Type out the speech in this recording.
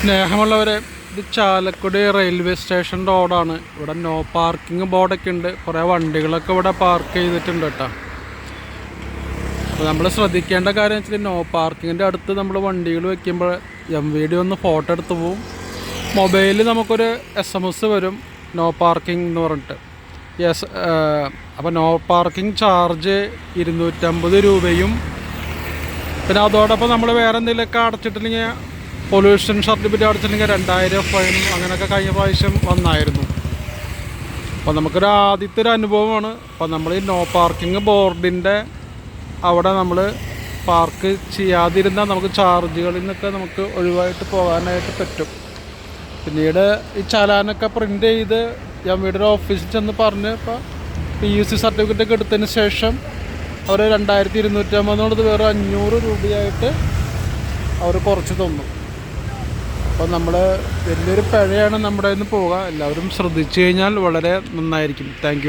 സ്നേഹമുള്ളവരെ ഇത് Chalakudy railway station റോഡാണ്. ഇവിടെ നോ പാർക്കിംഗ് ബോർഡൊക്കെ ഉണ്ട്. കുറേ വണ്ടികളൊക്കെ ഇവിടെ പാർക്ക് ചെയ്തിട്ടുണ്ട് കേട്ടോ. അപ്പോൾ നമ്മൾ ശ്രദ്ധിക്കേണ്ട കാര്യം വെച്ചാൽ നോ പാർക്കിങ്ങിന്റെ അടുത്ത് നമ്മൾ വണ്ടികൾ വെക്കുമ്പോൾ എം വി ഡി ഒന്ന് ഫോട്ടോ എടുത്ത് പോവും. മൊബൈലിൽ നമുക്കൊരു എസ് എം എസ് വരും. നോ പാർക്കിംഗ് എന്ന് പറഞ്ഞിട്ട്. യെസ് അപ്പോൾ നോ പാർക്കിംഗ് ചാർജ് ഇരുന്നൂറ്റമ്പത് രൂപയും. പിന്നെ അതോടൊപ്പം നമ്മൾ വേറെ എന്തെങ്കിലുമൊക്കെ അടച്ചിട്ടില്ലെങ്കിൽ പൊല്യൂഷൻ സർട്ടിഫിക്കറ്റ് അടച്ചിട്ടുണ്ടെങ്കിൽ രണ്ടായിരം ഫൈൻ അങ്ങനെയൊക്കെ കഴിഞ്ഞ പ്രാവശ്യം വന്നായിരുന്നു. അപ്പോൾ നമുക്കൊരു ആദ്യത്തെ ഒരു അനുഭവമാണ്. അപ്പോൾ നമ്മൾ ഈ നോ പാർക്കിംഗ് ബോർഡിന്റെ അവിടെ നമ്മൾ പാർക്ക് ചെയ്യാതിരുന്നാൽ നമുക്ക് ചാർജുകളിൽ നിന്നൊക്കെ നമുക്ക് ഒഴിവായിട്ട് പോകാനായിട്ട് പറ്റും. പിന്നീട് ഈ ചലാനൊക്കെ പ്രിന്റ് ചെയ്ത് ഞാൻ വീടിന്റെ ഓഫീസിൽ ചെന്ന് പറഞ്ഞ് ഇപ്പോൾ പി യു സി സർട്ടിഫിക്കറ്റ് ഒക്കെ എടുത്തതിന് ശേഷം അവർ രണ്ടായിരത്തി ഇരുന്നൂറ്റമ്പതിനുള്ളത് വേറെ അഞ്ഞൂറ് രൂപയായിട്ട് അവർ കുറച്ച് തന്നു. അപ്പോൾ നമ്മൾ വലിയൊരു പിഴയാണ് നമ്മുടെ നിന്ന് പോവുക. എല്ലാവരും ശ്രദ്ധിച്ചു കഴിഞ്ഞാൽ വളരെ നന്നായിരിക്കും. താങ്ക്